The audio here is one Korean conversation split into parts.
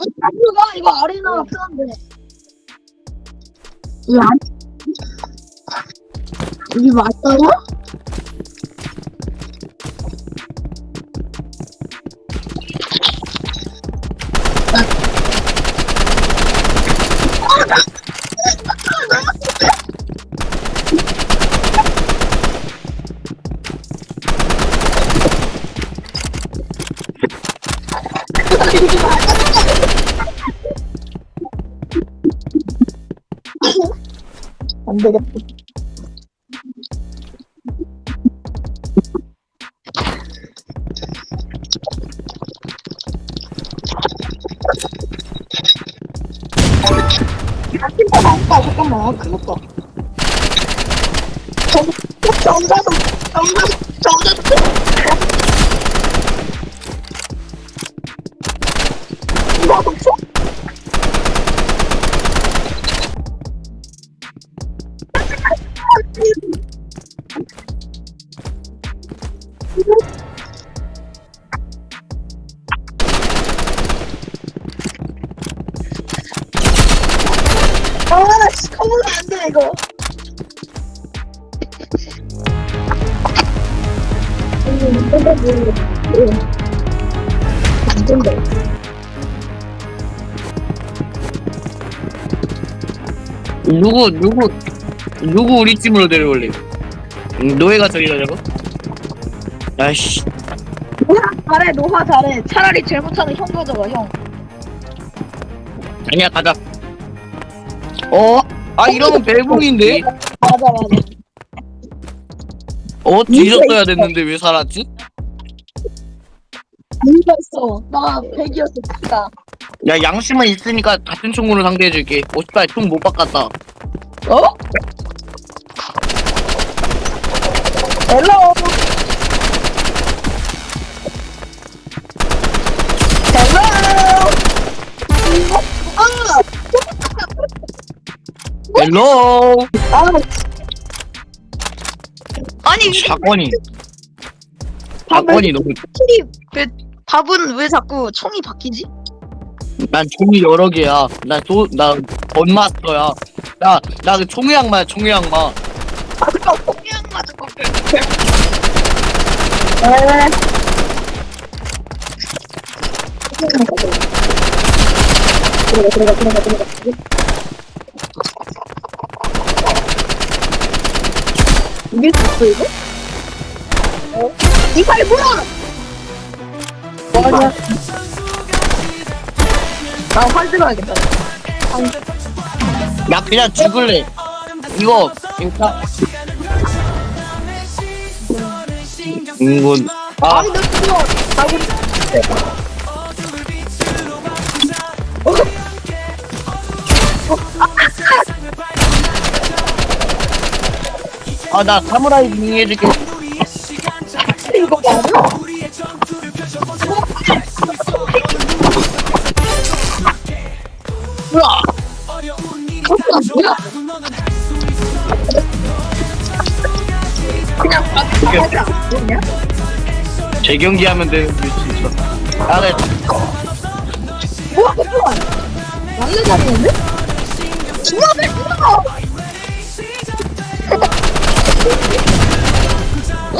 누가 이거 아레나 편한데. 이거 안? 이게 맞다고? 안 되겠다. 아, 진짜 맛있다. 잠깐만, 그것도. 정, 정자도, 정자도, 정자도. 아, 씨, 커버가 안 돼, 이거. 안 된다. 누구 누구 누구 우리 팀으로 데려올래? 음, 노예가 저기 가자고? 아이씨 노화 잘해, 노화 잘해. 차라리 제일 못하는 형 가져가, 형. 아니야 가자 어? 아 이러면 벨붕인데? 맞아, 맞아. 어? 뒤졌어야 됐는데 왜 살았지? 이유가 있어. 나 100이었어, 진짜. 야 양심은 있으니까 같은 총으로 상대해줄게 오십발 총 못 바꿨다 어? 헬로. 헬로. 아, 헬로 아, 아니 사건이 사건이 너무 킬이 왜 밥은 왜 자꾸 총이 바뀌지? 난 총이 여러 개야 나도나 번마스터야 야나 그 총의 악마야 총의 악마 들어가 들어가 들어가 들어가. 이길 수 있어 이거? 어? 이빨 물어! 맞아. 나활 그냥 죽을래 이거 일단 이건 아 아니 너 죽어. 나구리. 아나 사무라이 빙 해줄게 이거 맞아? 뭐야? 그냥 하지 않겠냐? 재경기 하면 되는데 진짜 아 네. 뭐야, 잠깐만. 맞는 자리인데? 중앙을 끊어!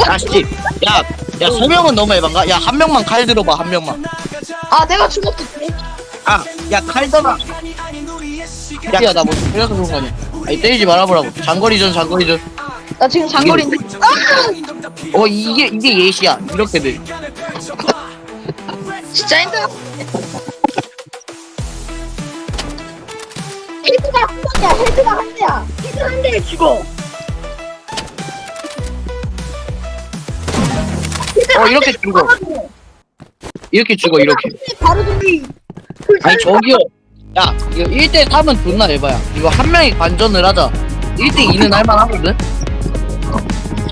아씨 야야 세 명은 너무 에반가? 야 한 명만 칼 들어봐 한 명만 아, 내가 죽었지. 아 야 칼 들어 야나 뭐 때려서 그런 거 아니야 아니 때리지 말아보라고 장거리전 장거리전 나 지금 장거리인데. 아! 어 이게 이게 예시야 이렇게 돼 진짜 힘들어. 헤드가 한 대야, 헤드가 한 대야. 헤드 한 대에 죽어. 헤드 어 한 이렇게 대에 죽어 죽어가지고. 이렇게 죽어 이렇게 헤드 바로 돌리. 아니 저기요 야 이거 1대 3은 존나 에바야 이거 한 명이 관전을 하자 1대 2는 할만하거든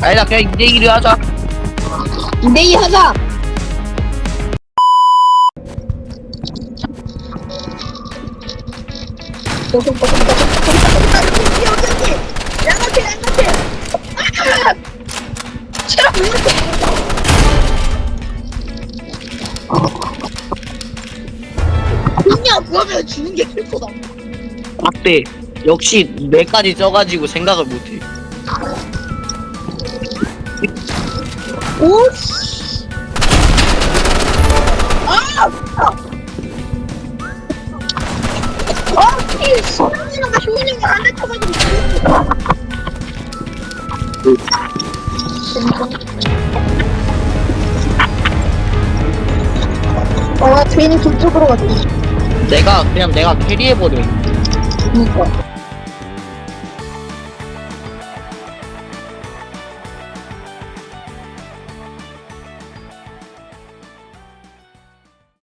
아니다 그냥 2대 1을 하자 2대2 하자. 양아치 아! 그러면 게 슬프다 역시 뇌까지 쪄가지고 생각을 못해 오 씨 아 아, 괜히 그쪽으로 갔지. 내가 그냥 내가 캐리해버려 그니까.